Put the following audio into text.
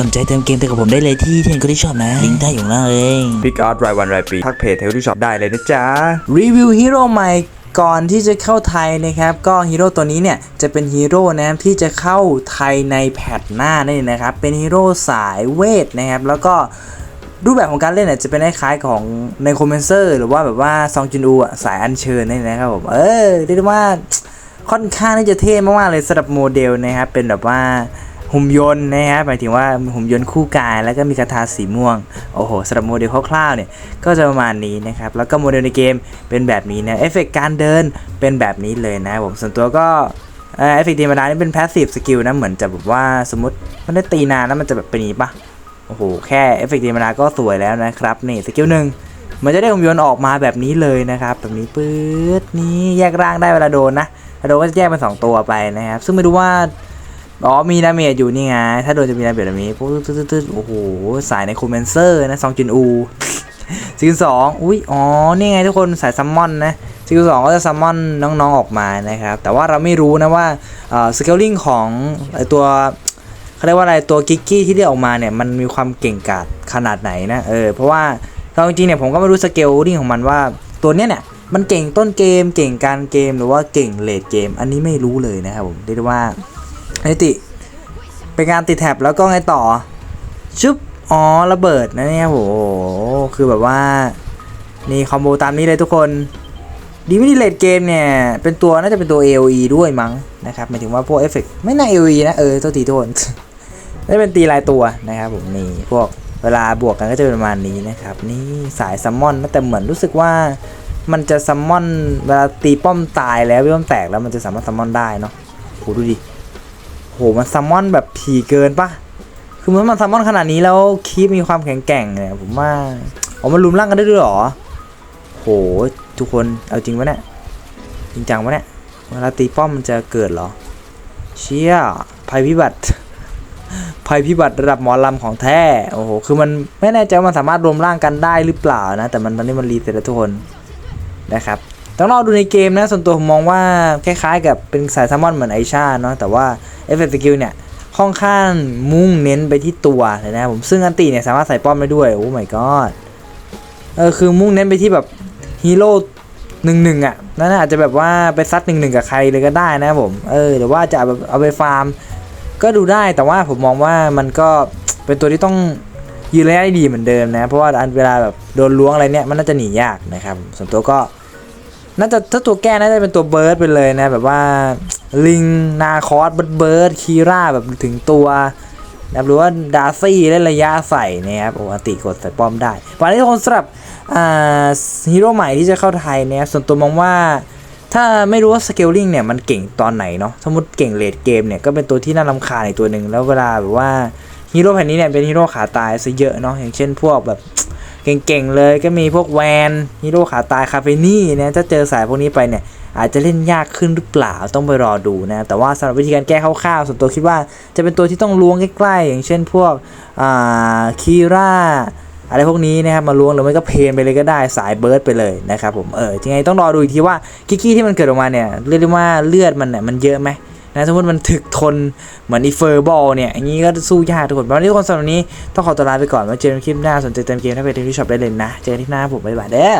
สนใจเติมเกมเติมกับผมได้เลยที่เทนก็ได้ชอบนะ ลิงก์ใต้อยู่ข้างล่างเลยพิกอาร์ตรายวันรายปีทักเพจเทลที่ช็อปได้เลยนะจ๊ะ รีวิวฮีโร่ใหม่ก่อนที่จะเข้าไทยนะครับก็ฮีโร่ตัวนี้เนี่ยจะเป็นฮีโร่นะครับที่จะเข้าไทยในแพทหน้านี่นเองนะครับเป็นฮีโร่สายเวทนะครับแล้วก็รูปแบบของการเล่นเนี่ยจะเป็นคล้ายๆของในคอมเมนเซอร์หรือว่าแบบว่าซองจินอูอะสายอัญเชิญนี่นะครับผมเออเรียกได้ว่าค่อนข้างที่จะเท่มากๆเลยสำหรับโมเดลนะครับเป็นแบบว่า หุ่นยนต์นะครับหมายถึงว่าหุ่นยนต์คู่กาย แล้วก็มีกระทาสีม่วง โอ้โหสำหรับโมเดลคร่าวๆเนี่ยก็จะประมาณนี้นะครับ แล้วก็โมเดลในเกมเป็นแบบนี้นะเอฟเฟกต์การเดินเป็นแบบนี้เลยนะผมส่วนตัวก็เออเอฟเฟกต์ธรรมดานี่เป็น passive skill นะ เหมือนจะแบบว่าสมมติมันได้ตีนานแล้วมันจะแบบเป็นนี้ปะโอ้โห แค่เอฟเฟกต์ธรรมดาก็สวยแล้วนะครับ นี่สกิลหนึ่งมันจะได้หุ่นยนต์ออกมาแบบนี้เลยนะครับ แบบนี้ปื๊ดนี้แยกร่างได้เวลาโดนนะโดนก็จะแยกเป็นสองตัวไปนะครับ ซึ่งไม่รู้ว่า อ๋อมีดาเมจอยู่นี่ไง ถ้าโดนจะมีดาเมจแบบนี้ปุ๊บตึ๊ดตึ๊ดโอ้โห สายในคอมเมนเซอร์นะซองจินอูซีลสองอุ้ย อ๋อ นี่ไงทุกคนสายซัมมอนนะซีลสองก็จะซัมมอนน้องๆออกมานะครับ แต่ว่าเราไม่รู้นะว่าสเกลลิ่งของตัวเขาเรียกว่าอะไรตัวกิกกี้ที่ได้ออกมาเนี่ยมันมีความเก่งกาจขนาดไหนนะเออเพราะว่าเราจริงๆเนี่ยผมก็ไม่รู้สเกลลิ่งของมันว่าตัวเนี้ยเนี่ยมันเก่งต้นเกม เก่งการเกมหรือว่าเก่งเลดเกม อันนี้ไม่รู้เลยนะครับผมเรียกว่า นิติ เป็นการติดแท็บแล้วก็ไงต่อชุบอ๋อ ระเบิดนะเนี่ยโห คือแบบว่า นี่คอมโบตามนี้เลยทุกคน ดีไม่ดีเลดเกมเนี่ย เป็นตัวน่าจะเป็นตัว AOE ด้วยมั้งนะครับ หมายถึงว่าพวกเอฟเฟกไม่น่า AOE นะ เออตัวทีโทน่าจะเป็นตีลายตัวนะครับผมนี่พวกเวลาบวกกันก็จะเป็นประมาณนี้นะครับ นี่สายซัมมอนนแต่เหมือนรู้สึกว่ามันจะซัมมอนเวลาตีป้อมตายแล้วป้อมแตกแล้วมันจะสามารถซัมมอนได้เนาะโหดูดิ โหมันซัมมอนแบบผีเกินปะคือมันมันซัมมอนขนาดนี้แล้วคีปมีความแข็งแกร่งเนี่ยผมว่าอ๋อมันรุมร่างกันได้ด้วยเหรอโหทุกคนเอาจริงปะเนี่ยจริงจังปะเนี่ยเวลาตีป้อมมันจะเกิดหรอ เชี่ยภัยพิบัติภัยพิบัติระดับหมอลำของแท้ โอ้โห คือมันไม่แน่ใจว่ามันสามารถรวมร่างกันได้หรือเปล่านะ แต่มันตอนนี้มันรีเสร็จแล้วทุกคนนะครับ ต้องรอดูในเกมนะ ส่วนตัวผมมองว่าคล้ายๆ กับเป็นสายซัมมอนเหมือนไอชาเนาะแต่ว่าเอฟเฟกต์สกิลเนี่ยค่อนข้างมุ่งเน้นไปที่ตัวเลยนะครับผมซึ่งอันตีเนี่ยสามารถใส่ป้อมได้ด้วย โอ้ my god เออคือมุ่งเน้นไปที่แบบฮีโร่หนึ่งหนึ่งอะนั่นอาจจะแบบว่าไปซัดหนึ่งหนึ่งกับใครเลยก็ได้นะครับผมเออหรือว่าจะเอาแบบเอาไปฟาร์ม ก็ดูได้แต่ว่าผมมองว่ามันก็เป็นตัวที่ต้องยืนระยะได้ดีเหมือนเดิมนะ เพราะว่าอันเวลาแบบโดนล้วงอะไรเนี่ยมันน่าจะหนียากนะครับส่วนตัวก็ น่าจะถ้าตัวแก้น่าจะเป็นตัวเบิร์ดไปเลยนะ แบบว่าลิงนาคอสเบิร์ดเบิร์ดคีร่าแบบถึงตัวนะหรือว่าดาร์ซี่เล่นระยะใส่นะครับปกติกดใส่ป้อมได้วันนี้ทุกคนสำหรับฮีโร่ใหม่ที่จะเข้าไทยเนี่ยส่วนตัวมองว่าถ้าไม่รู้ว่าสเกลลิงเนี่ยมันเก่งตอนไหนเนาะสมมติเก่งเลดเกมเนี่ยก็เป็นตัวที่น่ารำคาญอีกตัวหนึ่งแล้วเวลาแบบว่าฮีโร่แผ่นนี้เนี่ยเป็นฮีโร่ขาตายซะเยอะเนาะอย่างเช่นพวกแบบ เก่งๆเลยก็มีพวกแวนฮีโร่ขาตายคาเฟนี่นะถ้าเจอสายพวกนี้ไปเนี่ยอาจจะเล่นยากขึ้นหรือเปล่าต้องไปรอดูนะแต่ว่าสำหรับวิธีการแก้คร่าวๆส่วนตัวคิดว่าจะเป็นตัวที่ต้องล้วงใกล้ๆ อย่างเช่นพวกอ่าคีร่าอะไรพวกนี้นะครับมาล้วงหรือไม่ก็เพนไปเลยก็ได้สายเบิร์ดไปเลยนะครับผมเออยังไงต้องรอดูอีกทีว่ากิกกี้ที่มันเกิดออกมาเนี่ยเรียกได้ว่าเลือดมันเนี่ยมันเยอะไหม นะสมมติมันถึกทนเหมือนอีเฟอร์บอลเนี่ยอย่างนี้ก็สู้ยากทุกคนวันนี้ทุกคนสำหรับวันนี้ต้องขอตัวลาไปก่อนไว้เจอกันคลิปหน้าสนใจเติมเกมถ้าเป็นที่ชอบได้เลยนะ เจอกันที่หน้าผมบ๊ายบายเด้อ